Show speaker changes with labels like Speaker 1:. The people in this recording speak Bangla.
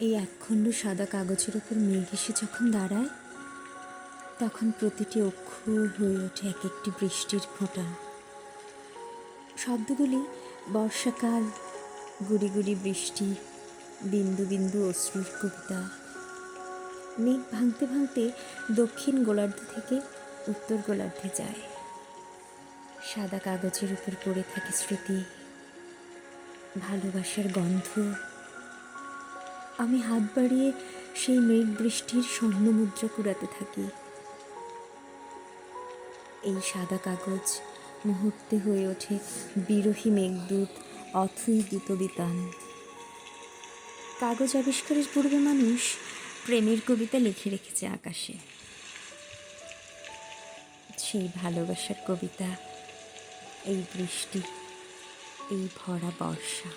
Speaker 1: এই একখণ্ড সাদা কাগজের ওপর মেঘ এসে যখন দাঁড়ায়, তখন প্রতিটি অক্ষর হয়ে ওঠে এক একটি বৃষ্টির ফোঁটা। শব্দগুলি বর্ষাকাল, গুড়ি গুড়ি বৃষ্টি, বিন্দু বিন্দু অশ্রুর কবিতা। মেঘ ভাঙতে ভাঙতে দক্ষিণ গোলার্ধ থেকে উত্তর গোলার্ধে যায়। সাদা কাগজের উপর পড়ে থাকে স্মৃতি, ভালোবাসার গন্ধ। আমি হাত বাড়িয়ে সেই মেঘ বৃষ্টির স্বর্ণমুদ্রা কুড়াতে থাকি। এই সাদা কাগজ মুহূর্তে হয়ে ওঠে বিরোহী মেঘদূত অথই গীতবিতান কাগজ আবিষ্কারের পূর্বে মানুষ প্রেমের কবিতা লিখে রেখেছে আকাশে। সেই ভালোবাসার কবিতা, এই বৃষ্টি, এই ভরা বর্ষা।